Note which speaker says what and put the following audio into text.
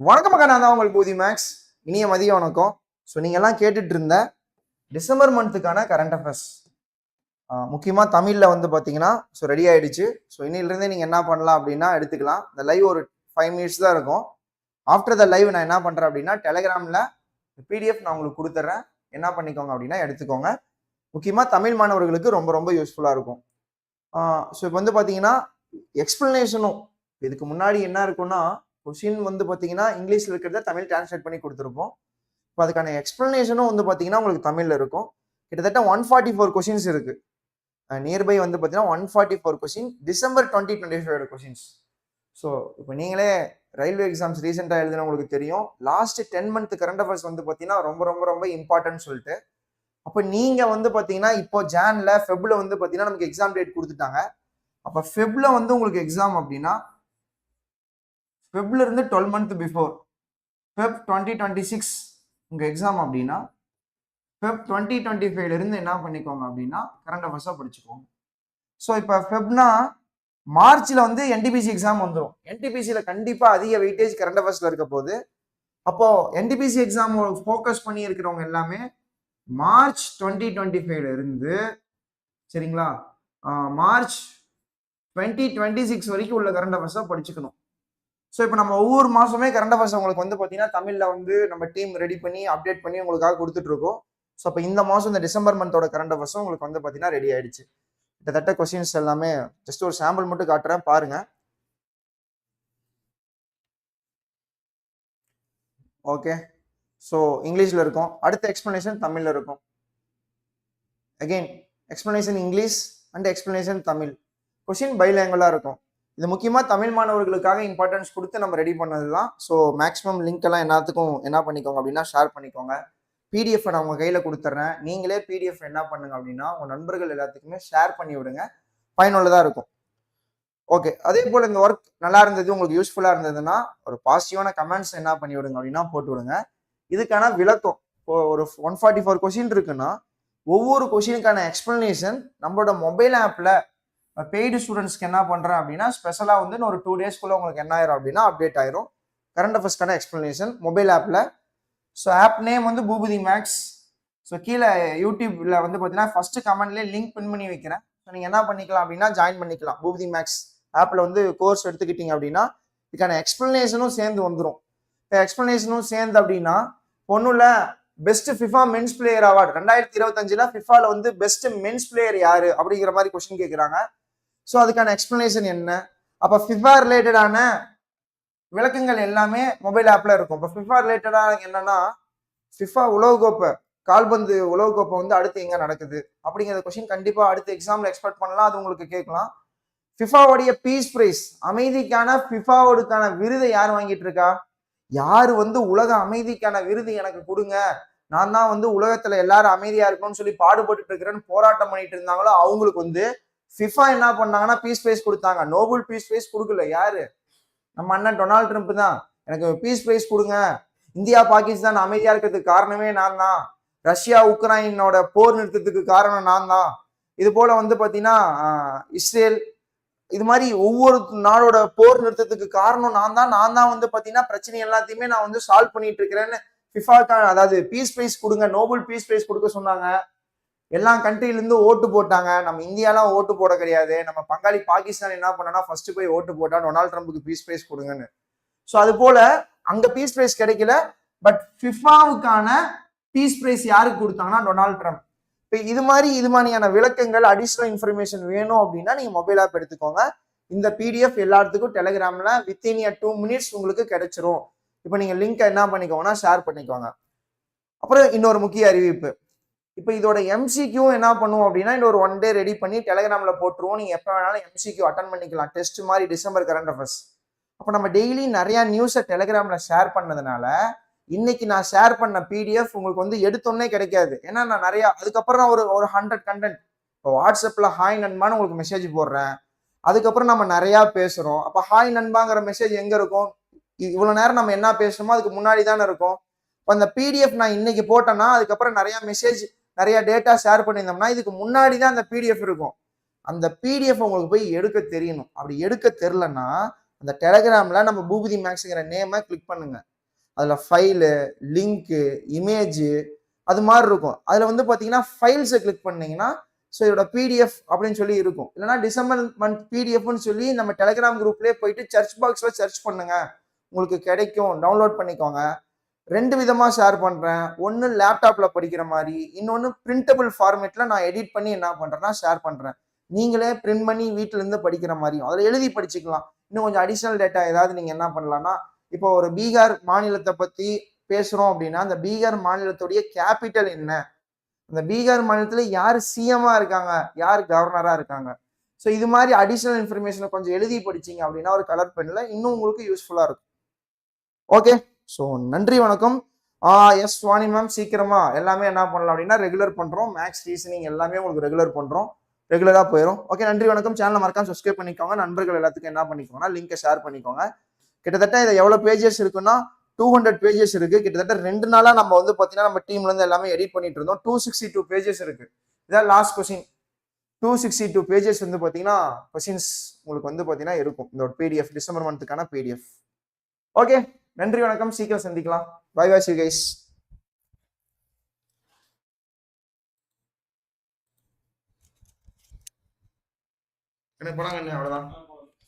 Speaker 1: வணக்கம் மக்கா நான் தான் உங்கள் பூதி மேக்ஸ். இனிய மதிய வணக்கம். ஸோ நீங்கள்லாம் கேட்டுட்டு இருந்த டிசம்பர் மந்த்துக்கான கரண்ட் அஃபேர்ஸ் முக்கியமாக தமிழில் வந்து பார்த்தீங்கன்னா ஸோ ரெடி ஆகிடுச்சு ஸோ இன்னிலிருந்தே நீங்கள் என்ன பண்ணலாம் அப்படின்னா எடுத்துக்கலாம். இந்த லைவ் ஒரு ஃபைவ் மினிட்ஸ் தான் இருக்கும். ஆஃப்டர் த லைவ் நான் என்ன பண்ணுறேன் அப்படின்னா டெலகிராமில் பிடிஎஃப் நான் உங்களுக்கு கொடுத்துட்றேன். என்ன பண்ணிக்கோங்க அப்படின்னா எடுத்துக்கோங்க. முக்கியமாக தமிழ் மாணவர்களுக்கு ரொம்ப ரொம்ப யூஸ்ஃபுல்லாக இருக்கும். ஸோ இப்போ வந்து பார்த்தீங்கன்னா எக்ஸ்பிளனேஷனும் இதுக்கு முன்னாடி என்ன இருக்குன்னா கொஷின் வந்து பார்த்தீங்கன்னா இங்கிலீஷில் இருக்கிறத தமிழ் டிரான்ஸ்லேட் பண்ணி கொடுத்துருப்போம். இப்போ அதுக்கான எக்ஸ்ப்ளனேஷனும் வந்து பார்த்தீங்கன்னா உங்களுக்கு தமிழில் இருக்கும். கிட்டத்தட்ட ஒன் ஃபார்ட்டி ஃபோர் கொஷின்ஸ் இருக்கு நியர்பை வந்து பார்த்தீங்கன்னா one forty four question December twenty twenty five questions so இப்போ நீங்களே ரயில்வே எக்ஸாம்ஸ் ரீசெண்டாக எழுதுன உங்களுக்கு தெரியும். Last ten month current affairs வந்து பார்த்தீங்கன்னா ரொம்ப ரொம்ப ரொம்ப இம்பார்ட்டன்ட் சொல்லிட்டு. அப்போ நீங்கள் வந்து பார்த்தீங்கன்னா இப்போ ஜான்ல ஃபெப்ல வந்து பார்த்தீங்கன்னா நமக்கு எக்ஸாம் டேட் கொடுத்துட்டாங்க. அப்போ ஃபெப்ல வந்து உங்களுக்கு எக்ஸாம் அப்படின்னா ஃபெப்ல இருந்து twelve month before Feb twenty twenty six உங்கள் எக்ஸாம் அப்படின்னா ஃபெப் டுவெண்ட்டி டுவெண்ட்டி ஃபைவ்லேருந்து என்ன பண்ணிக்கோங்க அப்படின்னா கரண்ட் அஃபேர்ஸாக படிச்சுக்கோங்க. ஸோ இப்போ ஃபெப்னா மார்ச்சில் வந்து என்டிபிசி எக்ஸாம் வந்துடும் என்டிபிசியில் கண்டிப்பாக அதிக வெயிட்டேஜ் கரண்ட் அஃபேர்ஸில் இருக்க போது அப்போது என்டிபிசி எக்ஸாம் ஃபோக்கஸ் பண்ணி இருக்கிறவங்க எல்லாமே மார்ச் டுவெண்ட்டி டுவெண்ட்டி ஃபைவ்ல இருந்து சரிங்களா? மார்ச் டுவெண்ட்டி டுவெண்ட்டி சிக்ஸ் வரைக்கும் உள்ள கரண்ட் அஃபேர்ஸாக படிச்சுக்கணும். ஸோ இப்போ நம்ம ஒவ்வொரு மாதமே கரண்ட் அஃபேர்ஸ் உங்களுக்கு வந்து பார்த்தீங்கன்னா தமிழில் வந்து நம்ம டீம் ரெடி பண்ணி அப்டேட் பண்ணி உங்களுக்காக கொடுத்துட்டு இருக்கோம். ஸோ அப்போ இந்த மாதம் இந்த டிசம்பர் மந்தோட கரண்ட் அஃபேர்ஸும் உங்களுக்கு வந்து பார்த்தீங்கன்னா ரெடி ஆயிடுச்சு. கிட்டத்தட்ட கொஸ்டின்ஸ் எல்லாமே ஜஸ்ட் ஒரு சாம்பிள் மட்டும் காட்டுறேன் பாருங்க. ஓகே ஸோ இங்கிலீஷில் இருக்கும். அடுத்த எக்ஸ்பிளனேஷன் தமிழில் இருக்கும். Again explanation English and explanation Tamil. Question பைலேங்குவலாக இருக்கும். இது முக்கியமாக தமிழ் மாணவர்களுக்காக இம்பார்ட்டன்ஸ் கொடுத்து நம்ம ரெடி பண்ணது தான் ஸோ மேக்ஸிமம் லிங்க் எல்லாம் எல்லாத்துக்கும் என்ன பண்ணிக்கோங்க அப்படின்னா ஷேர் பண்ணிக்கோங்க. பிடிஎஃப் நான் உங்கள் கையில் கொடுத்துட்றேன் நீங்களே பிடிஎஃப் என்ன பண்ணுங்க அப்படின்னா உங்கள் நண்பர்கள் எல்லாத்துக்குமே ஷேர் பண்ணி விடுங்க. பயனுள்ளதாக இருக்கும். ஓகே அதே போல் இந்த ஒர்க் நல்லா இருந்தது உங்களுக்கு யூஸ்ஃபுல்லாக இருந்ததுன்னா ஒரு பாசிட்டிவான கமெண்ட்ஸ் என்ன பண்ணி விடுங்க அப்படின்னா போட்டு விடுங்க. இதுக்கான விளக்கம் இப்போ ஒரு ஒன் ஃபார்ட்டி ஃபோர் கொஷின் இருக்குன்னா ஒவ்வொரு கொஷினுக்கான எக்ஸ்பிளனேஷன் நம்மளோட மொபைல் ஆப்பில் பெய்டு ஸ்டூடெண்ட்ஸ்க்கு என்ன பண்ணுறேன் அப்படின்னா ஸ்பெஷலாக வந்து ஒரு டூ டேஸ்க்குள்ளே உங்களுக்கு என்ன ஆயிரும் அப்படின்னா அப்டேட் ஆயிரும். கரண்ட் அஃபேர்ஸ்க்கான எக்ஸ்ப்ளனேஷன் மொபைல் ஆப்பில் ஸோ ஆப் நேம் வந்து பூபதி மேக்ஸ் ஸோ கீழே யூடியூப்பில் வந்து பார்த்தீங்கன்னா ஃபஸ்ட்டு கமெண்ட்லேயே லிங்க் பின் பண்ணி வைக்கிறேன். ஸோ நீங்கள் என்ன பண்ணிக்கலாம் அப்படின்னா ஜாயின் பண்ணிக்கலாம். பூபதி மேக்ஸ் ஆப்பில் வந்து கோர்ஸ் எடுத்துக்கிட்டீங்க அப்படின்னா இதுக்கான எக்ஸ்பிளனேஷனும் சேர்ந்து வந்துடும் இப்போ எக்ஸ்பிளனேஷனும் சேர்ந்து அப்படின்னா ஒன்றும் இல்லை best FIFA men's player award ரெண்டாயிரத்தி இருபத்தஞ்சில் ஃபிஃபாவில் வந்து பெஸ்ட் மென்ஸ் பிளேயர் யாரு? அப்படிங்கிற மாதிரி கொஸ்டின் கேட்குறாங்க ஸோ அதுக்கான எக்ஸ்பிளனேஷன் என்ன? அப்போ ஃபிஃபா ரிலேட்டடான விளக்கங்கள் எல்லாமே மொபைல் ஆப்பில் இருக்கும். இப்போ ஃபிஃபா ரிலேட்டடாக என்னன்னா ஃபிஃபா உலகக்கோப்பை கால்பந்து உலகக்கோப்பை வந்து அடுத்து எங்கே நடக்குது? அப்படிங்கிற கொஸ்டின் கண்டிப்பாக அடுத்த எக்ஸாமில் எக்ஸ்பெக்ட் பண்ணலாம் அது உங்களுக்கு கேட்கலாம். ஃபிஃபாவுடைய பீஸ் பிரைஸ் அமைதிக்கான ஃபிஃபாவோடுக்கான விருதை யார் வாங்கிட்டு இருக்கா? யார் வந்து உலக அமைதிக்கான விருது எனக்கு கொடுங்க. நான் தான் வந்து உலகத்துல எல்லாரும் அமைதியா இருக்கணும்னு சொல்லி பாடுபட்டு இருக்கிறேன்னு போராட்டம் பண்ணிட்டு இருந்தாங்களோ அவங்களுக்கு வந்து ஃபிஃபா என்ன பண்ணாங்கன்னா பீஸ் பிரைஸ் கொடுத்தாங்க. நோபல் பீஸ் பிரைஸ் கொடுக்கல. யாரு? நம்ம அண்ணன் டொனால்ட் ட்ரம்ப் தான். எனக்கு பீஸ் பிரைஸ் கொடுங்க. இந்தியா பாகிஸ்தான் அமைதியா இருக்கிறதுக்கு காரணமே நான் தான். ரஷ்யா உக்ரைனோட போர் நிறுத்தத்துக்கு காரணம் நான் தான். இது போல வந்து பாத்தீங்கன்னா இஸ்ரேல் இது மாதிரி ஒவ்வொரு நாடோட போர் நிறுத்தத்துக்கு காரணம் நான் தான். நான் தான் வந்து பாத்தீங்கன்னா பிரச்சனை எல்லாத்தையுமே நான் வந்து சால்வ் பண்ணிட்டு இருக்கிறேன்னு ஃபிஃபாக்கான அதாவது பீஸ் பிரைஸ் கொடுங்க நோபல் பீஸ் பிரைஸ் கொடுக்க சொன்னாங்க. எல்லா கண்ட்ரிலேருந்து ஓட்டு போட்டாங்க. நம்ம இந்தியாலாம் ஓட்டு போட கிடையாது. நம்ம பங்காளி பாகிஸ்தான் என்ன பண்ணனா ஃபர்ஸ்ட் போய் ஓட்டு போட்டா டொனால்ட் ட்ரம்ப்புக்கு பீஸ் பிரைஸ் கொடுங்கன்னு. ஸோ அது போல அங்க பீஸ் பிரைஸ் கிடைக்கல. பட் ஃபிஃபாவுக்கான பீஸ் பிரைஸ் யாருக்கு கொடுத்தாங்கன்னா டொனால்ட் ட்ரம்ப். இப்போ இது மாதிரி இது மாதிரியான விளக்கங்கள் அடிஷ்னல் இன்ஃபர்மேஷன் வேணும் அப்படின்னா நீங்க மொபைல் ஆப் எடுத்துக்கோங்க. இந்த பிடிஎஃப் எல்லாத்துக்கும் டெலிகிராம்ல வித்தின் இயர் டூ மினிட்ஸ் உங்களுக்கு கிடைச்சிரும். இப்போ நீங்க லிங்க் என்ன பண்ணிக்கோங்கன்னா ஷேர் பண்ணிக்கோங்க. அப்புறம் இன்னொரு முக்கிய அறிவிப்பு. இப்போ இதோட எம்சிக்யூ என்ன பண்ணுவோம் அப்படின்னா இந்த ஒரு ஒன் டே ரெடி பண்ணி டெலகிராமில் போட்டுருவோம். நீங்கள் எப்போ வேணாலும் எம்சிக்யூ அட்டன் பண்ணிக்கலாம். டெஸ்ட் மாதிரி டிசம்பர் கரண்ட் அஃபேர்ஸ் அப்போ நம்ம டெய்லி நிறையா நியூஸை டெலகிராமில் ஷேர் பண்ணதுனால இன்னைக்கு நான் ஷேர் பண்ண பிடிஎஃப் உங்களுக்கு வந்து எடுத்தோன்னே கிடைக்காது. ஏன்னா நான் நிறையா அதுக்கப்புறம் நான் ஒரு ஒரு ஹண்ட்ரட் கண்டென்ட் இப்போ வாட்ஸ்அப்பில் ஹாய் நண்பான்னு உங்களுக்கு மெசேஜ் போடுறேன். அதுக்கப்புறம் நம்ம நிறையா பேசுகிறோம் அப்போ ஹாய் நண்பாங்கிற மெசேஜ் எங்கே இருக்கும்? இவ்வளோ நேரம் நம்ம என்ன பேசுகிறோமோ அதுக்கு முன்னாடி தானே இருக்கும். இப்போ அந்த பிடிஎஃப் நான் இன்னைக்கு போட்டேன்னா அதுக்கப்புறம் நிறையா மெசேஜ் நிறைய டேட்டா ஷேர் பண்ணியிருந்தோம்னா இதுக்கு முன்னாடி தான் அந்த பிடிஎஃப் இருக்கும். அந்த பிடிஎஃப் உங்களுக்கு போய் எடுக்க தெரியணும். அப்படி எடுக்க தெரிலன்னா அந்த டெலகிராமில் நம்ம பூபதி மேக்ஸுங்கிற நேமை கிளிக் பண்ணுங்க. அதில் ஃபைலு லிங்க்கு இமேஜு அது மாதிரி இருக்கும். அதில் வந்து பார்த்தீங்கன்னா ஃபைல்ஸை கிளிக் பண்ணிங்கன்னா ஸோ இதோட பிடிஎஃப் அப்படின்னு சொல்லி இருக்கும். இல்லைனா டிசம்பர் மந்த் பிடிஎஃப்னு சொல்லி நம்ம டெலகிராம் குரூப்லேயே போயிட்டு சர்ச் பாக்ஸில் சர்ச் பண்ணுங்க. உங்களுக்கு கிடைக்கும். டவுன்லோட் பண்ணிக்கோங்க. ரெண்டு விதமாக ஷேர் பண்ணுறேன் ஒன்று லேப்டாப்பில் படிக்கிற மாதிரி இன்னொன்று பிரிண்டபிள் ஃபார்மேட்டில் நான் எடிட் பண்ணி என்ன பண்ணுறேன்னா ஷேர் பண்ணுறேன் நீங்களே பிரிண்ட் பண்ணி வீட்டிலேருந்து படிக்கிற மாதிரியும் அதில் எழுதி படிச்சுக்கலாம். இன்னும் கொஞ்சம் அடிஷ்னல் டேட்டா ஏதாவது நீங்கள் என்ன பண்ணலாம்னா இப்போ ஒரு பீகார் மாநிலத்தை பற்றி பேசுகிறோம் அப்படின்னா அந்த பீகார் மாநிலத்துடைய கேபிட்டல் என்ன? அந்த பீகார் மாநிலத்தில் யார் சிஎம்மாக இருக்காங்க? யார் கவர்னராக இருக்காங்க? ஸோ இது மாதிரி அடிஷ்னல் இன்ஃபர்மேஷனை கொஞ்சம் எழுதி படிச்சீங்க அப்படின்னா ஒரு கலர் பெண்ணில் இன்னும் உங்களுக்கு யூஸ்ஃபுல்லாக இருக்கும். ஓகே ஸோ நன்றி வணக்கம். எஸ் வாணி மேம் சீக்கிரமா எல்லாமே என்ன பண்ணலாம் அப்படின்னா ரெகுலர் பண்ணுறோம் மேக்ஸ் ரீசனிங் எல்லாமே உங்களுக்கு ரெகுலர் பண்ணுறோம் ரெகுலராக போயிடும் ஓகே நன்றி வணக்கம். சேனலை மறக்காம சப்ஸ்கிரைப் பண்ணிக்கோங்க. நண்பர்கள் எல்லாத்துக்கும் என்ன பண்ணிக்கோங்கன்னா லிங்கை ஷேர் பண்ணிக்கோங்க. கிட்டத்தட்ட இதை எவ்வளோ பேஜஸ் இருக்குன்னா டூ ஹண்ட்ரட் பேஜஸ் இருக்கு. கிட்டத்தட்ட ரெண்டு நாளாக நம்ம வந்து பார்த்தீங்கன்னா நம்ம டீம்ல இருந்து எல்லாமே எடிட் பண்ணிட்டு இருந்தோம். டூ சிக்ஸ்டி டூ பேஜஸ் இருக்கு. இதான் last question two sixty two pages வந்து பார்த்தீங்கன்னா கொஸ்டின்ஸ் உங்களுக்கு வந்து பார்த்தீங்கன்னா இருக்கும். இந்த ஒரு பிடிஎஃப் டிசம்பர் மந்த்துக்கான பிடிஎஃப் ஓகே நன்றி வணக்கம். சீக்கிரம் சந்திக்கலாம். பை பை சி கைஸ் எனக்கு படம் அவ்வளோதான்